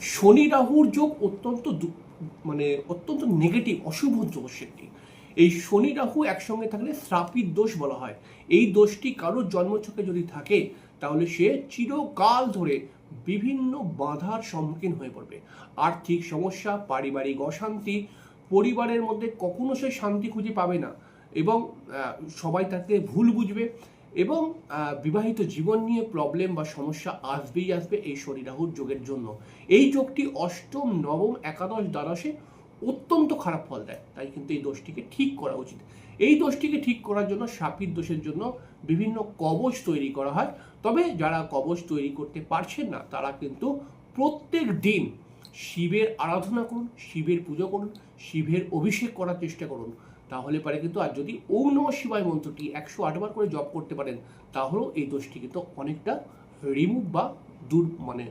শনি রাহুর যোগ অত্যন্ত মানে অত্যন্ত নেগেটিভ অশুভ দোষ একটি। এই শনি রাহু একসঙ্গে থাকলে শ্রাপিত দোষ বলা হয়। এই দোষটি কারোর জন্মছকে যদি থাকে, তাহলে সে চিরকাল ধরে বিভিন্ন বাধার সম্মুখীন হয়ে পড়বে। আর্থিক সমস্যা, পারিবারিক অশান্তি, পরিবারের মধ্যে কখনো সে শান্তি খুঁজে পাবে না এবং সবাই তাকে ভুল বুঝবে। এবং বিবাহিত জীবন নিয়ে প্রবলেম বা সমস্যা আসবেই আসবে এই শনি রাহুর যোগের জন্য। এই যোগটি অষ্টম, নবম, একাদশ দ্বাদশে অত্যন্ত খারাপ ফল দেয়। তাই কিন্তু এই দোষটিকে ঠিক করা উচিত। এই দোষটিকে ঠিক করার জন্য সাপির দোষের জন্য বিভিন্ন কবচ তৈরি করা হয়। তবে যারা কবচ তৈরি করতে পারছেন না, তারা কিন্তু প্রত্যেক দিন শিবের আরাধনা করুন, শিবের পুজো করুন, শিবের অভিষেক করার চেষ্টা করুন। তাহলে পারে কিন্তু আর যদি ওম নমঃ শিবায় মন্ত্রটি একশো আটবার করে জপ করতে পারেন, তাহলেও এই দোষটি কিন্তু অনেকটা রিমুভ বা দূর মানে